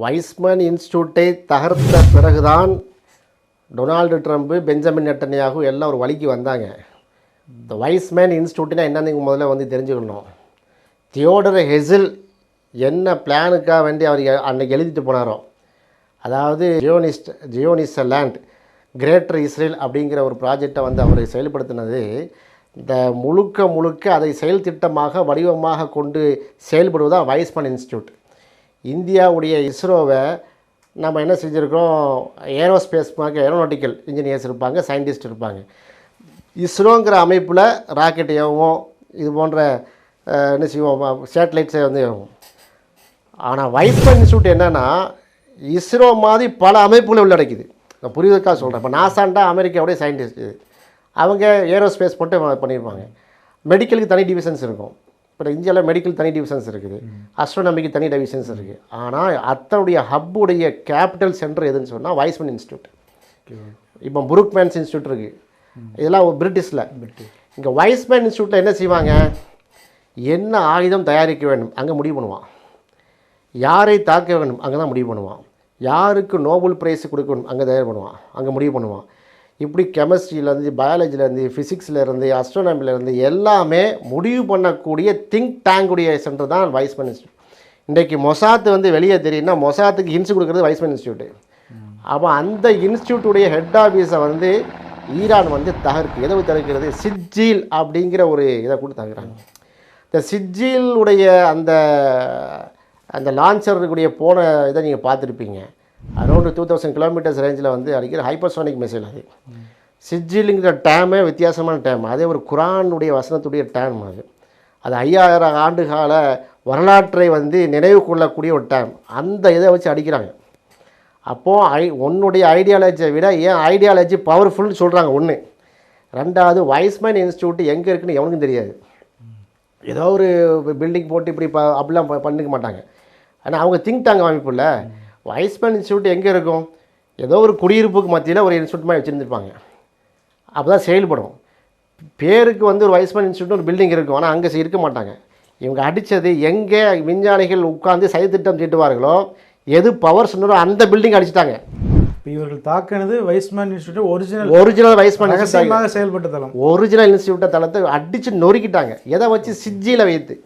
Wiseman இன்ஸ்டியூட்டை தகர்த்த பிறகுதான் Donald Trump Benjamin Netanyahu எல்லாம் ஒரு வழிக்கு வந்தாங்க. இந்த வைஸ்மேன் இன்ஸ்டியூட்னா என்னன்னு முதல்ல வந்து தெரிஞ்சுக்கணும். தியோடர் ஹெசில் என்ன பிளானுக்காக வேண்டி அவர் அன்றைக்கி எழுதிட்டு போனாரோ. அதாவது ஜியோனிஸ்ட் ஜியோனிஸ் லேண்ட் கிரேட்டர் இஸ்ரேல் அப்படிங்கிற ஒரு ப்ராஜெக்டை வந்து அவர் செயல்படுத்தினது இந்த முழுக்க முழுக்க அதை செயல் திட்டமாக வடிவமாக கொண்டு செயல்படுவதுதான் வைஸ்மேன் இன்ஸ்டியூட். இந்தியாவுடைய இஸ்ரோவை நம்ம என்ன செஞ்சுருக்கோம் ஏரோஸ்பேஸ் ஏரோனாட்டிக்கல் இன்ஜினியர்ஸ் இருப்பாங்க சயின்டிஸ்ட் இருப்பாங்க. இஸ்ரோங்கிற அமைப்பில் ராக்கெட் ஏவும் இது போன்ற என்ன செய்வோம்? சேட்டலைட்ஸை வந்து ஏவும். ஆனால் வைப்பர் இன்ஸ்டியூட் என்னென்னா இஸ்ரோ மாதிரி பல அமைப்புகளை உள்ளடக்கிது நான் புரியுதுக்காக சொல்கிறேன் இப்போ நாசாண்டா அமெரிக்காவுடைய சயின்டிஸ்ட் இது. அவங்க ஏரோஸ்பேஸ் மட்டும் பண்ணியிருப்பாங்க மெடிக்கலுக்கு தனி டிவிஷன்ஸ் இருக்கும். இப்போ இந்தியாவில் மெடிக்கல் தனி டிவிஷன்ஸ் இருக்குது. அஸ்ட்ரோனமிக்கு தனி டிவிஷன்ஸ் இருக்குது ஆனால் அத்தனுடைய ஹப்புடைய கேபிட்டல் சென்டர் எதுன்னு சொன்னால் வைஸ்மன் இன்ஸ்டியூட் இப்போ புருக்மேன்ஸ் இன்ஸ்டியூட் இருக்குது இதெல்லாம் பிரிட்டிஷில். இங்கே வைஸ்மேன் இன்ஸ்டியூட்டில் என்ன செய்வாங்க? என்ன ஆயுதம் தயாரிக்க வேண்டும்? அங்கே முடிவு பண்ணுவான். யாரை தாக்க வேண்டும்? அங்கே தான் முடிவு பண்ணுவான். யாருக்கு நோபல் பிரைஸ் கொடுக்க வேண்டும் அங்கே தயார் பண்ணுவான். அங்கே முடிவு பண்ணுவான். இப்படி கெமிஸ்ட்ரியிலேருந்து பயாலஜிலேருந்து ஃபிசிக்ஸ்லேருந்து அஸ்ட்ரோனாமிலேருந்து எல்லாமே முடிவு பண்ணக்கூடிய திங்க் டேங்குடைய சென்டர் தான் வைஸ்மன் இன்ஸ்டியூட் இன்றைக்கு மொசாத்து வந்து வெளியே தெரியும்னா மொசாத்துக்கு ஹின்ஸ் கொடுக்குறது வைஸ்மன் இன்ஸ்டியூட்டு அப்போ அந்த இன்ஸ்டியூட்டுடைய ஹெட் ஆஃபீஸை வந்து ஈரான் வந்து தகர்க்கு. எதை தகர்க்கிறது? சிஜில் அப்படிங்கிற ஒரு இதை கூட தகுறாங்க இந்த சிஜ்ஜீலுடைய அந்த அந்த லான்ச்சருக்குடைய போன இதை நீங்கள் பார்த்துருப்பீங்க. அரௌண்டு டூ தௌசண்ட் கிலோமீட்டர்ஸ் ரேஞ்சில் வந்து அடிக்கிற ஹைப்பர்சோனிக் மிசைல் அது. சிஜ்ஜிலுங்கிற டேமே வித்தியாசமான டேம் அதே ஒரு குரானுடைய வசனத்துடைய டேம் அது. அது ஐயாயிரம் ஆண்டு கால வரலாற்றை வந்து நினைவு கொள்ளக்கூடிய ஒரு டேம் அந்த இதை வச்சு அடிக்கிறாங்க. அப்போது ஐ உன்னுடைய ஐடியாலஜியை விட ஏன் ஐடியாலஜி பவர்ஃபுல்னு சொல்கிறாங்க ஒன்று ரெண்டாவது வைஸ்மேன் இன்ஸ்டியூட் எங்கே இருக்குன்னு எவனுக்கும் தெரியாது. ஏதோ ஒரு பில்டிங் போட்டு இப்படி ப அப்படிலாம் பண்ணிக்க மாட்டாங்க. ஆனால் அவங்க திங்க் டேங்க் அமைப்பு இல்லை வைஸ்மேன் இன்ஸ்டியூட் எங்கே இருக்கும்? ஏதோ ஒரு குடியிருப்புக்கு மத்தியில் ஒரு இன்ஸ்டியூட் மாதிரி வச்சுருந்துருப்பாங்க. அப்போ தான் செயல்படும். பேருக்கு வந்து ஒரு வைஸ்மேன் இன்ஸ்டியூட் ஒரு பில்டிங் இருக்கும். ஆனால் அங்கே இருக்க மாட்டாங்க. இவங்க அடித்தது எங்கே விஞ்ஞானிகள் உட்கார்ந்து சதித்திட்டம் தீட்டுவார்களோ எது பவர் சொன்னாரோ அந்த பில்டிங் அடிச்சிட்டாங்க. இவர்கள் தாக்கினது Weizmann institute original original Weizmann ரகசியமாக செயல்பட்ட தளம். ஒரிஜினல் இன்ஸ்டியூட்டை தளத்தை அடித்து நொறுக்கிட்டாங்க. எதை வச்சு? சிஜியில் வைத்து.